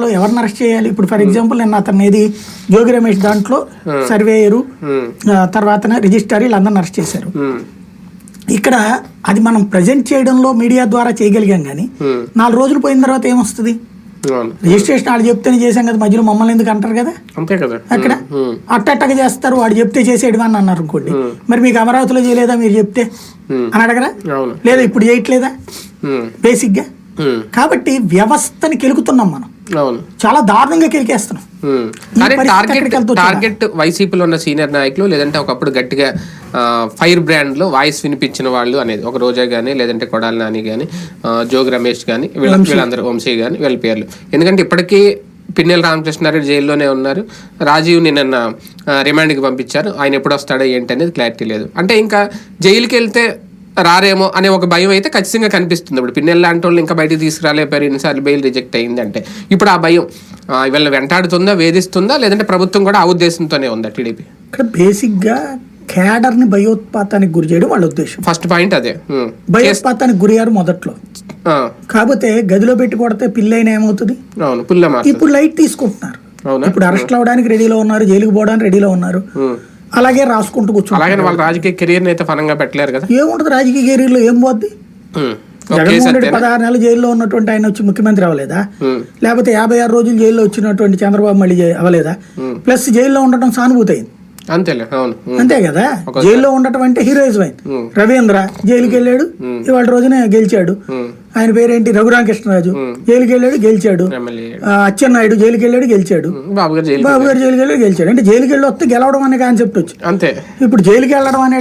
లో ఎవరిని అరెస్ట్ చేయాలి? ఇప్పుడు ఫర్ ఎగ్జాంపుల్ నేను అతను ఏది? జోగి రమేష్ దాంట్లో సర్వేయరు తర్వాత రిజిస్టార్ వీళ్ళందరిని అరెస్ట్ చేశారు. ఇక్కడ అది మనం ప్రజెంట్ చేయడంలో మీడియా ద్వారా చేయగలిగాం కానీ నాలుగు రోజులు పోయిన తర్వాత ఏమొస్తుంది? రిజిస్ట్రేషన్ వాడు చెప్తేనే చేశాం కదా మధ్యలో మమ్మల్ని ఎందుకు అంటారు కదా? అంతే కదా. అక్కడ అట్టట్టగా చేస్తారు వాడు చెప్తే చేసేయడం అని అన్నారు అనుకోండి. మరి మీకు అమరావతిలో చేయలేదా మీరు చెప్తే? అని అడగరా? లేదా ఇప్పుడు చేయట్లేదా? ఉమ్, బేసిక్గా ఉమ్, కాబట్టి వ్యవస్థని కెలుకుతున్నాం మనం. చాలా దారుణంగా కానీ పరిస్థితి టార్గెట్ టార్గెట్ వైసీపీలో ఉన్న సీనియర్ నాయకులు లేదంటే ఒకప్పుడు గట్టిగా ఫైర్ బ్రాండ్లో వాయిస్ వినిపించిన వాళ్ళు అనేది ఒక రోజా గానీ లేదంటే కొడాలి నాని కానీ జోగి రమేష్ కానీ వీళ్ళ వీళ్ళందరూ వంశీ కానీ వీళ్ళ పేర్లు. ఎందుకంటే ఇప్పటికీ పిన్నెల రామకృష్ణారెడ్డి జైల్లోనే ఉన్నారు. రాజీవ్ నిన్న రిమాండ్కి పంపించారు. ఆయన ఎప్పుడు వస్తాడో ఏంటి అనేది క్లారిటీ లేదు. అంటే ఇంకా జైలుకి వెళ్తే రారేమో అనే ఒక భయం అయితే ఖచ్చితంగా కనిపిస్తుంది. ఇప్పుడు పిన్నెల లాంటి వాళ్ళు ఇంకా బయటికి తీసుకురాలేపారు ఎన్నిసార్లు బెయిల్ రిజెక్ట్ అయింది అంటే. ఇప్పుడు ఆ భయం వీళ్ళని వెంటాడుతుందా వేధిస్తుందా లేదంటే ప్రభుత్వం కూడా ఆ ఉద్దేశంతోనే ఉందా టీడీపీ? ఇక్కడ బేసిక్గా క్యాడర్ని భయోత్పాతానికి గురి చేయడం వాళ్ళ ఉద్దేశం. ఫస్ట్ పాయింట్ అదే. భయోత్పాతానికి గురయ్యారు మొదట్లో. కాకపోతే గదిలో పెట్టి కొడితే పిల్లైన ఏమవుతుంది? ఇప్పుడు లైట్ తీసుకుంటున్నారు. ఇప్పుడు అరెస్ట్ అవడానికి రెడీలో ఉన్నారు జైలుకి పోవడానికి రెడీలో ఉన్నారు. అలాగే రాసుకుంటూ కూర్చుంటారు. అలాగే వాళ్ళ రాజకీయ కెరీర్ అయితే ఫలంగా పెట్టలేరు కదా? ఏముంటది రాజకీయ కెరీర్లో? ఏం పోద్ది? జగన్మోహన్ రెడ్డి? పదహారు నెలలు జైల్లో ఉన్నటువంటి ఆయన వచ్చి ముఖ్యమంత్రి అవ్వలేదా. లేకపోతే యాభై ఆరు రోజులు జైల్లో వచ్చినటువంటి చంద్రబాబు మళ్ళీ అవ్వలేదా? ప్లస్ జైల్లో ఉండటం సానుభూతి అయింది అంతేలే అవును. ఉమ్. అంతే కదా? జైల్లో ఉండటం అంటే హీరోయిజం అయింది. రవీంద్ర జైలుకి వెళ్ళాడు ఇవాళ రోజున గెలిచాడు. ఆయన పేరేంటి? రఘురామకృష్ణరాజు. జైలుకి వెళ్ళాడు గెలిచాడు. అచ్చెన్నాయుడు జైలుకి వెళ్ళాడు గెలిచాడు. బాబు గారు జైలుకి వెళ్ళాడు. గెలిచాడు. అంటే జైలుకి వెళ్ళి వస్తే గెలవడం అనే కాన్సెప్ట్ వచ్చి. అంతే. ఇప్పుడు జైలుకి వెళ్ళడం అనే